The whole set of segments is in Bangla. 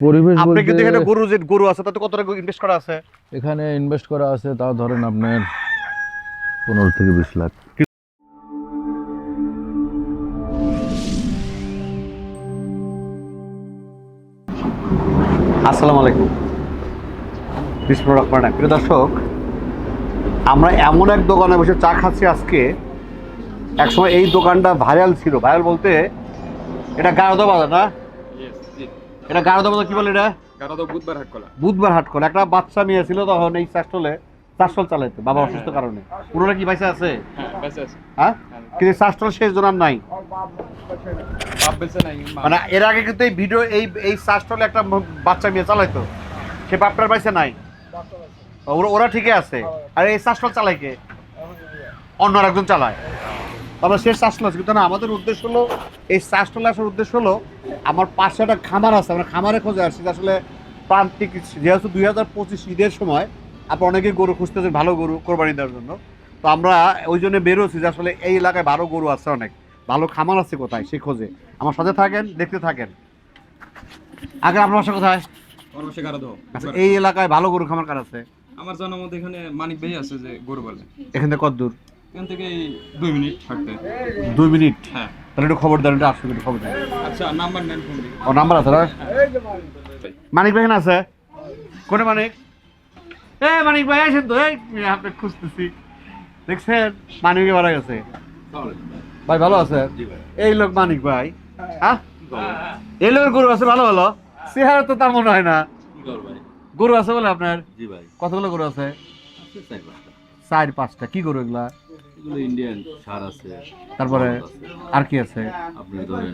পরিবেশ আপনি কিন্তু এখানে গরু যে গরু আছে তাতে কত টাকা ইনভেস্ট করা আছে? এখানে ইনভেস্ট করা আছে তাও ধরেন আপনার পনেরো থেকে বিশ লাখ। আসসালামু আলাইকুম। রহমান প্রিয় দর্শক আমরা এমন এক দোকানে বসে চা খাচ্ছি আজকে। একসময় এই দোকানটা ভাইরাল ছিল। ভাইরাল বলতে এটা গারদা বাজার না? এটা গারদা বাজার কি বলে এটা? গারদ বুধবার হাট কলা বুধবার হাট করে একটা বাচ্চা মেয়ে ছিল তখন এই চাষটলে চাষটল চালাইতো বাবা অসুস্থ কারণে। পুরোটা কি পয়সা আছে? হ্যাঁ আছে। হ্যাঁ? কিন্তু চাষটল শেষ জনার নাই। মানে এর আগে কিন্তু এই ভিডিও এই এই চাষটলে একটা বাচ্চা মেয়ে চালাইতো। সে বাপটার পয়সা নাই। ওরা ঠিকই আছে। আর এই চাষটল চালায় কে? অন্য একজন চালায়। তারপরে শেষ চাষটল আছে কিন্তু না আমাদের উদ্দেশ্য হলো এই চাষটলে আসার উদ্দেশ্য হলো আমার পাশে একটা খামার আছে আমরা খামারে খোঁজে আসছি আসলে প্রান্তিক যেহেতু দুই হাজার পঁচিশ ঈদের সময় আপনি অনেকে গরু খুঁজতেছেন ভালো গরু কোরবানি দেওয়ার জন্য। তো আমরা ওই জন্য বেরোছি যে আসলে এই এলাকায় ভালো গরু আছে অনেক ভালো খামার আছে কোথায় সে খোঁজে। আমার সাথে থাকেন দেখতে থাকেন। আগে আপনার বাসা কোথায়? আমার আচ্ছা এই এলাকায় ভালো গরু খামার কার আছে? আমার জানার মধ্যে এখানে মানিক ভাই আছে যে গরু বলে এখান থেকে কত দূর? এখান থেকে দুই মিনিট হাঁটতে দুই মিনিট? হ্যাঁ। তাহলে একটু খবর দেন একটু আসুন একটু খবর দেন। আচ্ছা নাম্বার নেন ফোন ও নাম্বার আছে না? মানিক ভাই আছে? কোনে মানিক? এ মানিক ভাই আসেন তো। এই আপনি খুঁজতেছি। দেখছেন? মানিক মারা গেছে। ভাই ভালো আছে? এই লোক মানিক ভাই। হ্যাঁ? এই লোকের গরু আছে ভালো ভালো। চেহারা তো তার মনে হয় না। গরু আছে বলে আপনার? জি ভাই। কতগুলো গরু আছে? চার পাঁচটা কি গরু এগুলা? এগুলো ইন্ডিয়ান সার আছে তারপরে আর কি আছে? আপনি ধরেন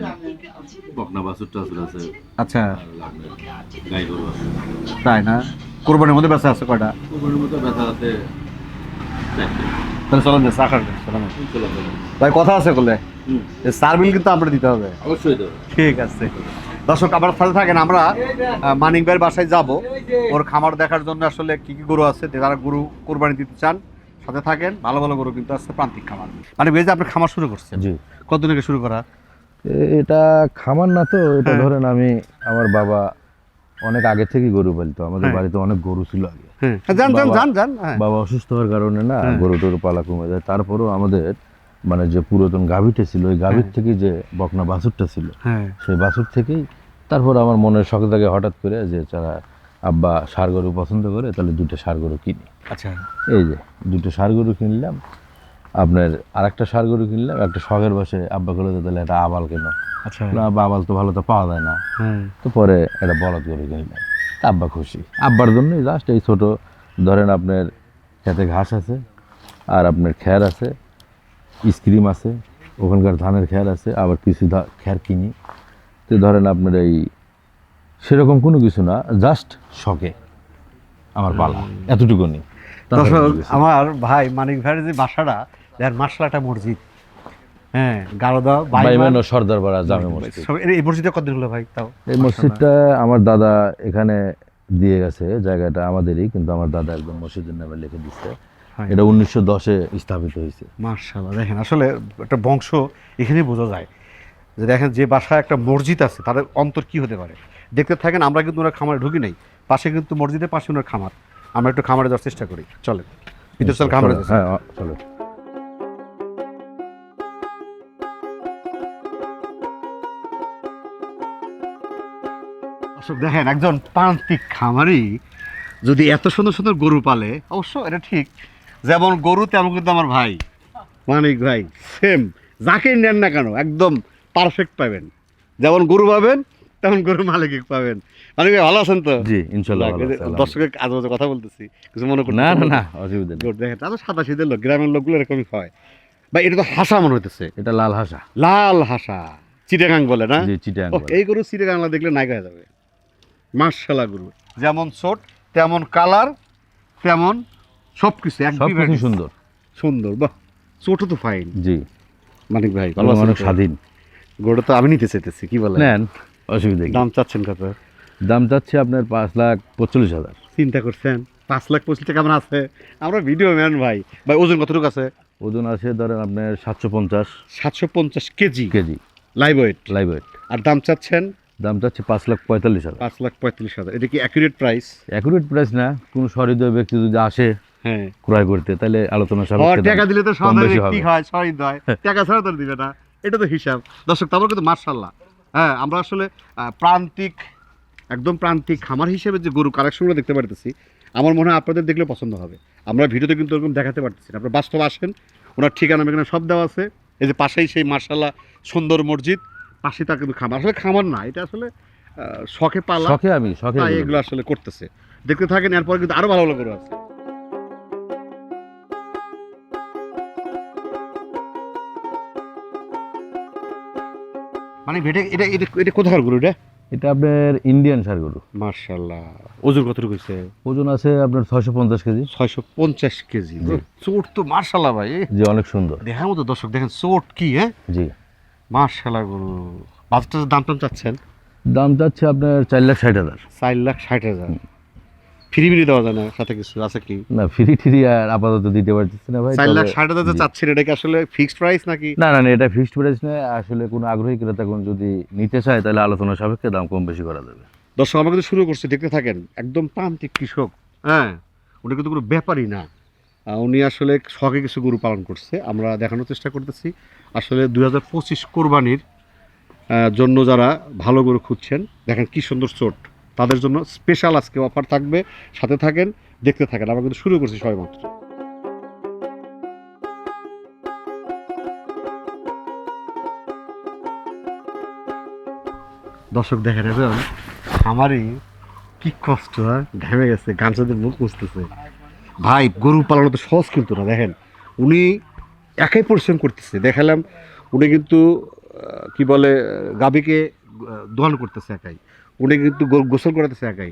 বকনা বাছুর টাছুর আছে আচ্ছা। গাই গরু আছে। তাই না? কোরবানির মধ্যে বেঁচে আছে কয়টা? ওগুলোর মতো ব্যথা আছে তাহলে চলেন না চা খাবেন চলেন চলো চলো। ভাই কথা আছে বলে? সার বিল কিন্তু আমরা দিতে হবে। অবশ্যই ঠিক আছে। দর্শক আবার সাথে থাকেন আমরা মানিক ভাইয়ের বাসায় যাব। ওর খামার দেখার জন্য আসলে কি কি গরু আছে যারা গরু কোরবানি দিতে চান সাথে থাকেন ভালো ভালো গরু কিন্তু আছে প্রান্তিক খামার। মানে বেজে আপনি খামার শুরু করছেন। জি। কতদিন আগে শুরু করা? এটা খামার না তো এটা হ্যাঁ। ধরেন আমি আমার বাবা অনেক আগে থেকেই গরু পালতো। আমাদের হ্যাঁ। বাড়িতে অনেক গরু ছিল আগে। হ্যাঁ যান যান বাবা- হ্যাঁ। অসুস্থ হওয়ার কারণে না হ্যাঁ। গরু টরু পালা কমে যায়। তারপরেও আমাদের মানে যে পুরাতন গাভীটা ছিল ওই গাভীর হ্যাঁ। থেকে যে বকনা বাছুরটা ছিল হ্যাঁ। সেই বাছুর থেকেই তারপর আমার মনের শখ থাকে হঠাৎ করে যে যারা আব্বা সার গরু পছন্দ করে তাহলে দুটো সার গরু কিনি। আচ্ছা। এই যে দুটো সার গরু কিনলাম আপনার আর একটা সার গরু কিনলাম একটা শখের বসে আব্বা যে তাহলে একটা আবাল কেন। আচ্ছা। আব্বা আবাল তো ভালো তো পাওয়া যায় না। তো পরে একটা বলদ গরু কিনলাম। তা আব্বা খুশি। আব্বার জন্যই জাস্ট এই ছোটো ধরেন আপনার খেতে ঘাস আছে আর আপনার খ্যার আছে স্ক্রিম আছে ওখানকার ধানের খ্যার আছে আবার কিছু খ্যার কিনি। তো ধরেন আপনার এই সেরকম কোনো কিছু না জাস্ট শখে আমার পালা এতটুকুনি। তাছাড়া দর্শক কোনো কিছু না। আমার ভাই মানিক ভাইয়ের যে বাসাটা দেন মাসলাটা মসজিদ হ্যাঁ গারদা বাইমান। ও সর্দার জামে মসজিদ। এই মসজিদে কতদিন হলো ভাই তাও? এই মসজিদটা আমার দাদা এখানে দিয়ে গেছে জায়গাটা আমাদেরই কিন্তু আমার দাদা একদম মসজিদের নামে লিখে দিচ্ছে হ্যাঁ। এটা উনিশশো দশে স্থাপিত হয়েছে। মার্শাল্লাহ দেখেন আসলে একটা বংশ বোঝা যায়। যে দেখেন যে বাসায় একটা মসজিদ আছে তাদের অন্তর কি হতে পারে? দেখতে থাকেন আমরা কিন্তু ওনার খামারে ঢুকি নাই। পাশে কিন্তু মসজিদের পাশে ওনার খামার। আমরা একটু খামারে যাওয়ার চেষ্টা করি। চলেন। খামারে হ্যাঁ দর্শক দেখেন একজন প্রান্তিক খামারি যদি এত সুন্দর সুন্দর গরু পালে অবশ্য এটা ঠিক যেমন গরু তেমন কিন্তু আমার ভাই। মানিক ভাই সেম যাকে নেন না কেন একদম পারফেক্ট পাবেন। যেমন গরু পাবেন তেমন গরু মালিক পাবেন। মানিক ভালো আছেন তো? জি ইনশাল্লাহ। দর্শকের আজ কথা বলতেছি কিছু মনে করতে না না না? অসুবিধা নেই। দেখেন তাহলে সাদা শীতের লোক গ্রামের লোকগুলো এরকমই হয়। ভাই এটা তো হাসা মনে হইতেছে। এটা লাল হাসা। লাল হাসা। চিটাগাং বলে না? জি চিটাং ও, এই গরু সিটে গাংলা দেখলে নায়ক হয়ে যাবে। মার্শাল্লাহ গরু। যেমন ছোট তেমন কালার তেমন সব কিছু কিছু সুন্দর। সুন্দর বাহ ছোটও তো ফাইন জি। মানিক ভাই ভালো অনেক স্বাধীন। গরুটা তো আমি নিতে চাইতেছি কি বলে নেন। অসুবিধা দাম চাচ্ছেন কত? দাম চাচ্ছে আপনার পাঁচ লাখ পঁচল্লিশ হাজার। চিন্তা করছেন? পাঁচ লাখ পঁচিশ টাকা কেমন আছে? আমরা ভিডিও ম্যান ভাই। ভাই ওজন কতটুকু আছে? ওজন আছে ধরেন আপনার সাতশো পঞ্চাশ সাতশো পঞ্চাশ KG? KG. Live weight live weight আর দাম চাচ্ছেন? দাম চাচ্ছে পাঁচ লাখ পঁয়তাল্লিশ হাজার। পাঁচ লাখ পঁয়ত্রিশ হাজার। এটা কি অ্যাকুরেট প্রাইস অ্যাকুরেট প্রাইস না কোনো সহৃদয় ব্যক্তি যদি আসে হ্যাঁ। ক্রয় করতে তাহলে আলোচনা সাপেক্ষে টাকা দিলে তো ব্যক্তি হয় সহিদ হয় টাকা ছাড়া তো দিবে না। এটা তো হিসাব। দর্শক তারপর কিন্তু মার্শাল্লাহ হ্যাঁ আমরা আসলে প্রান্তিক একদম প্রান্তিক খামার হিসেবে যে গরু কালেকশনগুলো দেখতে পারতেছি আমার মনে হয় আপনাদের দেখলে পছন্দ হবে। আমরা ভিডিওতে কিন্তু এরকম দেখাতে পারতেছি না। আপনার বাস্তব আসেন ওনার ঠিকানা এখানে সব দেওয়া আছে। এই যে পাশেই সেই মার্শাল্লাহ সুন্দর মসজিদ পাশে তার কিন্তু খামার। আসলে খামার না এটা আসলে শখে পালা। শখে আমি শখে এগুলো আসলে করতেছে। দেখতে থাকেন এরপর কিন্তু আরও ভালো ভালো গরু আছে। মানে এটা এটা এটা কোথাকার গরু এটা? এটা আপনার ইন্ডিয়ান সার গরু। মার্শাল্লাহ। ওজন কতটুকু হয়েছে? ওজন আছে আপনার ছয়শো পঞ্চাশ কেজি। ছয়শো পঞ্চাশ কেজি। চোট তো মার্শাল্লাহ ভাই জি অনেক সুন্দর। দেখার মতো দর্শক দেখেন চোট কি হ্যাঁ জি। মার্শাল্লাহ গরু। বাজারটা দাম টাম চাচ্ছেন? দাম চাচ্ছে আপনার চার লাখ ষাট হাজার। চার লাখ ষাট হাজার। ফ্রি মিনি দেওয়া যায় না সাথে কিছু আছে কি? না ফ্রি ঠিরি আর আপাতত দিতে পারতেছি না ভাই চার লাখ তবে- ষাট হাজার চাচ্ছেন এটা কি আসলে ফিক্সড প্রাইস নাকি? না না না এটা ফিক্সড প্রাইস নয় আসলে কোনো আগ্রহী ক্রেতা কোন যদি নিতে চায় তাহলে আলোচনা সাপেক্ষে দাম কম বেশি করা যাবে। দর্শক আমরা কিন্তু শুরু করছি দেখতে থাকেন একদম প্রান্তিক কৃষক হ্যাঁ উনি কিন্তু কোনো ব্যাপারই না। উনি আসলে শখে কিছু গরু পালন করছে আমরা দেখানোর চেষ্টা করতেছি। আসলে দুই হাজার পঁচিশ কোরবানির জন্য যারা ভালো গরু খুঁজছেন দেখেন কি সুন্দর চোট। তাদের জন্য স্পেশাল আজকে অফার থাকবে। সাথে থাকেন, দেখতে থাকেন। আমরা কিন্তু শুরু করছি সবাই মাত্র। দর্শক দেখেন এখন আমারই কি কষ্ট হ্যাঁ? ঘেমে গেছে গামছাদের মুখ মুছতেছে ভাই, গরু পালানো তো সহজ কিন্তু না, দেখেন। উনি একাই পরিশ্রম করতেছে। দেখালাম, উনি কিন্তু কি বলে গাবিকে দোয়ান করতেছে একাই। উনি কিন্তু গোসল করাতেছে একাই।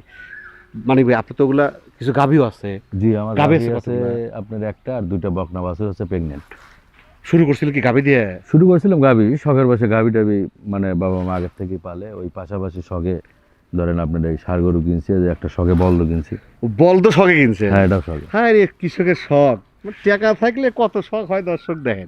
মানে আপনার তো ওগুলা কিছু গাভীও আছে। জি আমার গাভী আছে আপনার একটা আর দুইটা বকনা বাছুর আছে প্রেগনেন্ট শুরু করছিল কি গাভী দিয়ে? শুরু করেছিলাম গাভী শখের বসে গাভী টাভি মানে বাবা মা আগের থেকেই পালে। ওই পাশাপাশি শখে ধরেন আপনার এই সার গরু কিনছি যে একটা শখে বলদ কিনছি। ও বল শখে কিনছে? হ্যাঁ এটাও শখে। হ্যাঁ রে কৃষকের শখ। টাকা থাকলে কত শখ হয় দর্শক দেখেন।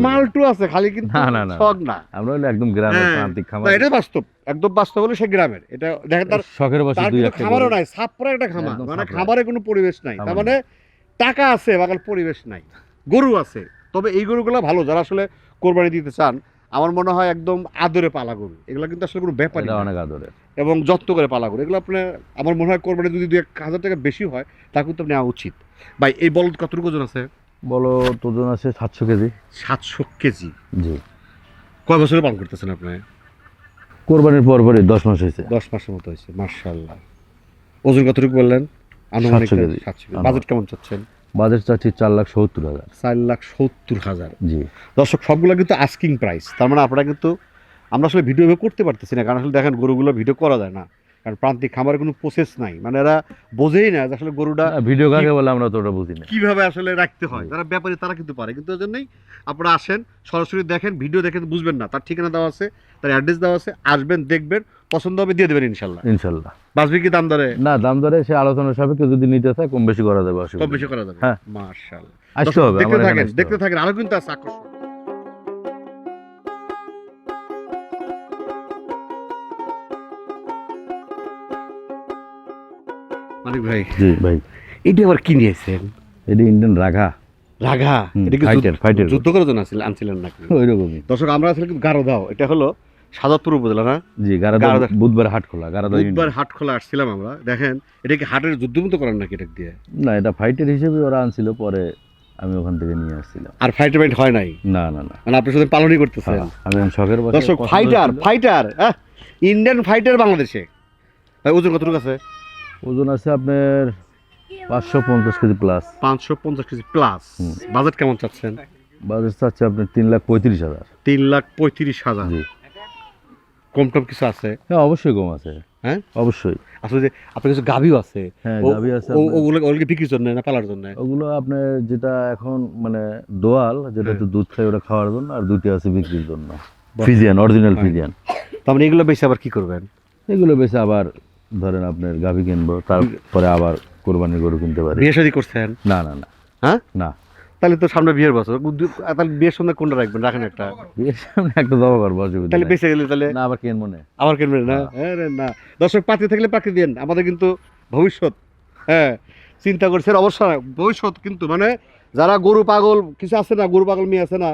মালটু আছে খালি কিন্তু। শখ না। আমরা হলো একদম গ্রামের হ্যাঁ। প্রান্তিক খামার। এটা বাস্তব। একদম বাস্তব হলো সে গ্রামের। এটা দেখেন তার শখের বসে দুই একটা খামারও নাই ছাপরা একটা খামার। মানে। খামারে কোনো পরিবেশ নাই। তার মানে টাকা আছে বাগাল পরিবেশ নাই। গরু আছে। তবে এই গরুগুলো ভালো যারা আসলে কোরবানি দিতে চান আমার মনে হয় একদম আদরে পালা গরু। এগুলো কিন্তু আসলে কোনো ব্যাপার অনেক আদরে। এবং যত্ন করে পালা গরু। এগুলো আপনার আমার মনে হয় কোরবানি যদি দু এক হাজার টাকা বেশি হয় তা কিন্তু নেওয়া উচিত। ভাই এই বলদ কতটুকু ওজন আছে? বলো ওজন আছে সাতশো কেজি। সাতশো কেজি? জি। কয় বছরে পালন করতেছেন আপনি? কোরবানির পর পরই দশ মাস হয়েছে। দশ মাসের মতো হয়েছে মার্শাল্লাহ ওজন কতটুকু বললেন? আনুমানিক 700 সাতশো কেজি। বাজেট কেমন চাচ্ছেন? বাজেট চাচ্ছি চার লাখ সত্তর হাজার। চার লাখ সত্তর হাজার। জি। দর্শক সবগুলো কিন্তু আস্কিং প্রাইস তার মানে আপনারা কিন্তু আমরা আসলে ভিডিও করতে পারতেছি না কারণ আসলে দেখেন গরুগুলো ভিডিও করা যায় না। কারণ প্রান্তিক খামারের কোনো প্রসেস নাই। মানে এরা বোঝেই না যে আসলে গরুটা ভিডিও কাকে বলে আমরা তো ওটা বুঝি না। কীভাবে আসলে রাখতে হয়। যারা ব্যাপারী তারা কিন্তু পারে। কিন্তু ওই জন্যই আপনারা আসেন সরাসরি দেখেন ভিডিও দেখে বুঝবেন না। তার ঠিকানা দেওয়া আছে তার অ্যাড্রেস দেওয়া আছে আসবেন দেখবেন। পছন্দ হবে দিয়ে দেবেন ইনশাল্লাহ। ইনশাল্লাহ। বাসবি কি দাম দরে? না দাম দরে সে আলোচনার সাপেক্ষে যদি নিতে চায় কম বেশি করা যাবে কম বেশি করা যাবে? হ্যাঁ। মার্শাল্লাহ আসতে হবে দেখতে থাকেন দেখতে থাকেন আরও কিন্তু আছে আকর্ষণ। মানিক ভাই জি ভাই। এটা আবার কি নিয়েছেন এটি ইন্ডিয়ান রাঘা। রাঘা? হুম, এটা কি যুদ্ধ- fighter যুদ্ধ করার জন্য আনছিলেন নাকি? ওই রকমই দর্শক আমরা আসলে গারো দাও। এটা হলো সাদাতপুর উপজেলা না? জি গারাদা বুধবার হাট খোলা গারাদা বুধবার হাট খোলা আসছিলাম আমরা। দেখেন এটা কি হাটের যুদ্ধমুক্ত করার নাকি এটা দিয়ে? না এটা ফাইটার হিসেবে ওরা আনছিল পরে আমি ওখান থেকে নিয়ে আসছিলাম। আর ফাইটার ফাইট হয় নাই? না না না। মানে আপনি শুধু পালনই করতেছেন? হ্যাঁ, আমি শখের দর্শক ফাইটার ফাইটার ইন্ডিয়ান ফাইটার বাংলাদেশে। ওজন কতটুকু আছে? ওজন আছে আপনার পাঁচশো পঞ্চাশ কেজি প্লাস পাঁচশো পঞ্চাশ কেজি প্লাস বাজেট কেমন চাচ্ছেন? বাজেট চাচ্ছে আপনার তিন লাখ পঁয়ত্রিশ হাজার। তিন লাখ পঁয়ত্রিশ হাজার। জি। কম টম কিছু আছে? হ্যাঁ অবশ্যই কম আছে। হ্যাঁ? অবশ্যই। আসলে যে আপনার কিছু গাভিও আছে? হ্যাঁ গাভী আছে ওগুলো ওগুলো বিক্রির জন্য না পালার জন্য? ওগুলো আপনার যেটা এখন মানে দোয়াল যেটা হ্যাঁ। একটু দুধ খায় ওটা খাওয়ার জন্য আর দুটি আছে বিক্রির জন্য। ফিজিয়ান অরিজিনাল হ্যাঁ। ফিজিয়ান তার মানে এগুলো বেশি আবার কি করবেন? এগুলো বেশি আবার ধরেন আপনার গাভী কিনবো তারপরে আবার কোরবানির গরু কিনতে পারি। বিয়ে শাদী করছেন? না না না। হ্যাঁ? না। তাহলে তো সামনে বিয়ের বছর। তাহলে বিয়ের সঙ্গে কোনটা রাখবেন? রাখেন একটা। বিয়ের সামনে একটা দবা করব অসুবিধা তাহলে। বেঁচে গেলে তাহলে? না আবার কেন মনে আবার কিনবেন না? হ্যাঁ না। দর্শক পাত্রী থাকলে পাত্রী দেন। আমাদের কিন্তু ভবিষ্যৎ হ্যাঁ চিন্তা করছেন অবশ্যই ভবিষ্যৎ কিন্তু মানে যারা গরু পাগল কিছু আছে না গরু পাগল মেয়ে আছে না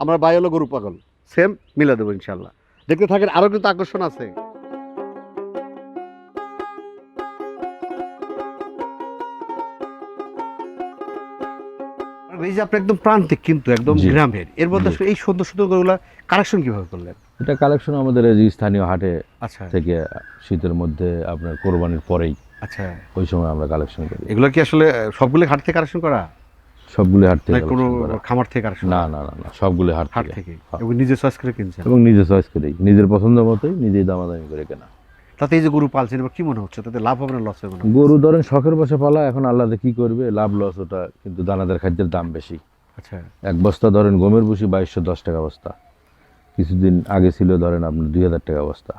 আমরা বাই হলো গরু পাগল। সেম মিলা দেবো ইনশাল্লাহ দেখতে থাকেন আরও কিন্তু আকর্ষণ আছে। যে আপনি একদম প্রান্তিক কিন্তু একদম। গ্রামের। এর মধ্যে এই সুন্দর সুন্দর গরুগুলা কালেকশন কীভাবে করলেন? এটা কালেকশন আমাদের এই যে স্থানীয় হাটে আচ্ছা। থেকে শীতের মধ্যে আপনার কোরবানির পরেই আচ্ছা। ওই সময় আমরা কালেকশন করি। এগুলো কি আসলে সবগুলো হাট থেকে কালেকশন করা? সবগুলো হাট থেকে কোনো collection খামার থেকে কালেকশন না না না না সবগুলো হাট হাট থেকে। থেকে। হ্যাঁ। এবং নিজে চয়েস করে কিনছেন? এবং নিজে চয়েস করেই নিজের পছন্দ মতোই নিজেই দামাদামি করে কেনা। তাতে এই যে গরু পালছেন এবার কি মনে হচ্ছে? তাতে লাভ হবে না লস হবে না? গরু ধরেন শখের বসে পালা এখন আল্লাহতে কি করবে? লাভ লস ওটা কিন্তু দানাদার খাদ্যের দাম বেশি। আচ্ছা। এক বস্তা ধরেন গমের ভুসি বাইশশো দশ টাকা বস্তা। কিছুদিন আগে ছিল ধরেন আপনার দুই হাজার টাকা বস্তা।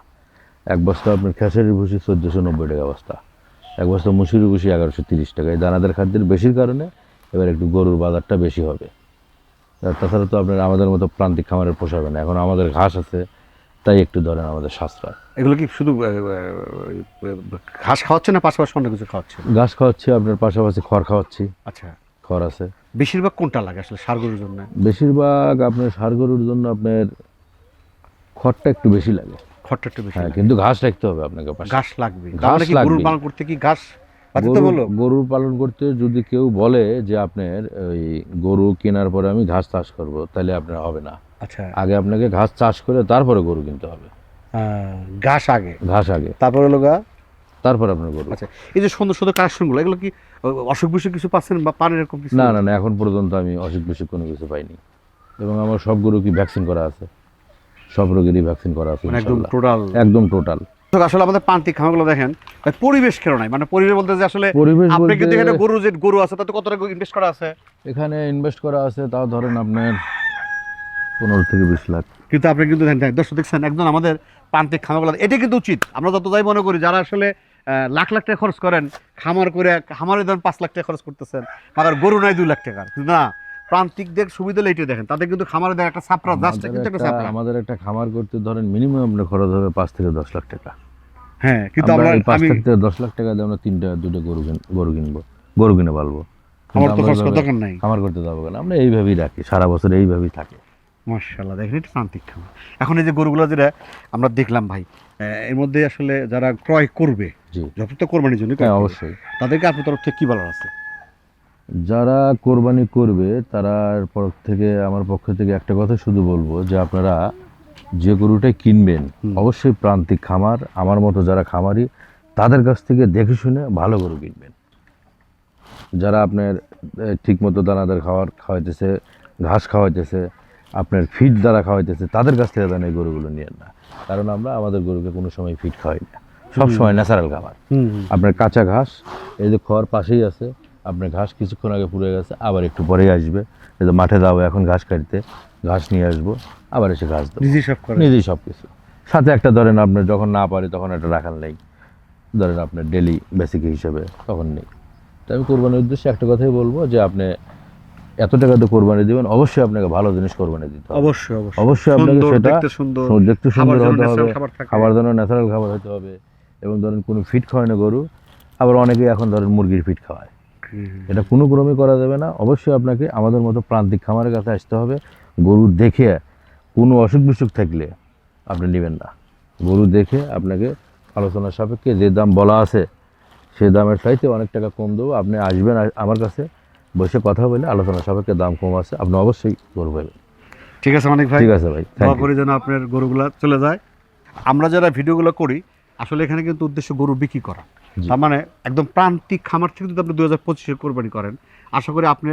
এক বস্তা আপনার খেসারির ভুষি চোদ্দোশো নব্বই টাকা বস্তা। এক বস্তা মুসুরির ভুষি এগারোশো তিরিশ টাকা। এই দানাদার খাদ্যের বেশির কারণে এবার একটু গরুর বাজারটা বেশি হবে। তাছাড়া তো আপনার আমাদের মতো প্রান্তিক খামারের পোষাবে না। এখন আমাদের ঘাস আছে তাই একটু ধরেন আমাদের সাশ্রয়। এগুলো কি শুধু ঘাস খাওয়াচ্ছে না পাশাপাশি অন্য কিছু খাওয়াচ্ছে ঘাস খাওয়াচ্ছি আপনার পাশাপাশি খড় খাওয়াচ্ছি। আচ্ছা। খড় আছে। বেশিরভাগ কোনটা লাগে আসলে সার গরুর জন্য? বেশিরভাগ আপনার সার গরুর জন্য আপনার খড়টা একটু বেশি লাগে। খড়টা একটু বেশি হ্যাঁ কিন্তু ঘাস রাখতে হবে আপনাকে পাশে। ঘাস লাগবে। ঘাস কি গরুর পালন করতে কি ঘাস? গরু- গরু পালন করতে যদি কেউ বলে যে আপনার ওই গরু কেনার পরে আমি ঘাস চাষ করব তাহলে আপনার হবে না। আচ্ছা। আগে আপনাকে ঘাস চাষ করে তারপরে গরু কিনতে হবে। ঘাস আগে। ঘাস আগে। তারপরে হলো গা? তারপর আপনার গরু। আচ্ছা এই যে সুন্দর সুন্দর কালেকশনগুলো এগুলো কি অসুখ বিসুখ কিছু পাচ্ছেন বা পান এরকম কিছু? না না না এখন পর্যন্ত আমি অসুখ বিসুখ কোনো কিছু পাইনি। এবং আমার সব গরু কি ভ্যাকসিন করা আছে? সব রোগেরই ভ্যাকসিন করা আছে মানে একদম। টোটাল? একদম টোটাল। আসলে আমাদের খামারগুলো দেখেন পরিবেশ কেন নাই? মানে পরিবেশ বলতে যে আসলে পরিবেশ আপনি কিন্তু এখানে গরু যে গরু আছে তাতে কত টাকা ইনভেস্ট করা আছে? এখানে ইনভেস্ট করা আছে তাও ধরেন আপনার পনেরো থেকে বিশ লাখ। কিন্তু আপনি কিন্তু দর্শক দেখছেন একদম আমাদের প্রান্তিক খামারগুলো এটা কিন্তু উচিত। আমরা যত যাই মনে করি যারা আসলে লাখ লাখ টাকা খরচ করেন খামার করে খামারে ধরেন পাঁচ লাখ টাকা খরচ করতেছেন মাগার গরু নাই দুই লাখ টাকার। না প্রান্তিকদের সুবিধা এইটা দেখেন তাদের কিন্তু খামারে দেয় একটা সাপড়া জাস্ট আমাদের কিন্তু একটা সাপড়া আমাদের একটা খামার করতে ধরেন মিনিমাম আপনার খরচ হবে পাঁচ থেকে দশ লাখ টাকা। হ্যাঁ কিন্তু আমরা পাঁচ আমি থেকে দশ লাখ টাকা দিয়ে আমরা তিনটা দুটো গরু গরু কিনবো গরু কিনে পালবো। আমার তো খরচ দরকার নাই। খামার করতে যাব কেন? আমরা এইভাবেই রাখি সারা বছর এইভাবেই থাকে। মার্শাল্লাহ দেখেন এটা প্রান্তিক খামার। এখন এই যে গরুগুলো যেটা আমরা দেখলাম ভাই এর মধ্যে আসলে যারা ক্রয় করবে তো কোরবানির জন্য হ্যাঁ অবশ্যই। তাদেরকে আপনার তরফ থেকে কি বলার আছে? যারা কোরবানি করবে তারার পক্ষ থেকে আমার পক্ষ থেকে একটা কথা শুধু বলব যে আপনারা যে গরুটাই কিনবেন অবশ্যই প্রান্তিক খামার আমার মতো যারা খামারি তাদের কাছ থেকে দেখে শুনে ভালো গরু কিনবেন। যারা আপনার ঠিক মতো দানাদার খাবার খাওয়াইতেছে ঘাস খাওয়াইতেছে আপনার ফিড দ্বারা খাওয়াইতেছে তাদের কাছ থেকে যেন এই গরুগুলো নিয়েন না। কারণ আমরা আমাদের গরুকে কোনো সময় ফিড খাওয়াই না। সব সময় ন্যাচারাল খাবার। আপনার কাঁচা ঘাস এই যে খড় পাশেই আছে আপনার ঘাস কিছুক্ষণ আগে পুড়ে গেছে আবার একটু পরেই আসবে। এই যে মাঠে যাব এখন ঘাস কাটতে ঘাস নিয়ে আসব আবার এসে ঘাস দেবো। নিজেই সব করে নিজেই সব কিছু। সাথে একটা ধরেন আপনার যখন না পারি তখন একটা রাখাল নেই। ধরেন আপনার ডেলি বেসিক হিসেবে তখন নেই। তো আমি কোরবানির উদ্দেশ্যে একটা কথাই বলব যে আপনি এত টাকা তো কোরবানি দিবেন অবশ্যই আপনাকে ভালো জিনিস কোরবানি দিতে হবে। অবশ্যই অবশ্যই। অবশ্যই আপনাকে সেটা দেখতে সুন্দর খাবার হতে হবে খাবার থাকে। ন্যাচারাল খাবার হতে হবে। এবং ধরেন কোনো ফিট খাওয়ায় না গরু আবার অনেকে এখন ধরেন মুরগির ফিট খাওয়ায়। এটা কোনো ক্রমে করা যাবে না। অবশ্যই আপনাকে আমাদের মতো প্রান্তিক খামারের কাছে আসতে হবে। গরু দেখে কোনো অসুখ বিসুখ থাকলে আপনি নেবেন না। গরু দেখে আপনাকে আলোচনার সাপেক্ষে যে দাম বলা আছে সে দামের চাইতে অনেক টাকা কম দেবো। আপনি আসবেন আমার কাছে বসে কথা বলে আলোচনা সাপেক্ষে দাম কম আছে আপনি অবশ্যই গরু পাবেন। ঠিক আছে অনেক ভাই। ঠিক আছে ভাই দোয়া করি যেন আপনার গরুগুলা চলে যায়। আমরা যারা ভিডিওগুলো করি আসলে এখানে কিন্তু উদ্দেশ্য গরু বিক্রি করা। তার মানে একদম প্রান্তিক খামার থেকে যদি আপনি দু হাজার পঁচিশে কোরবানি করেন আশা করি আপনি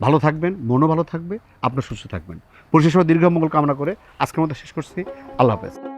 ভালো থাকবেন মনও ভালো থাকবে আপনার সুস্থ থাকবেন। পরিশেষ দীর্ঘ মঙ্গল কামনা করে আজকের মতো শেষ করছি। আল্লাহ হাফেজ।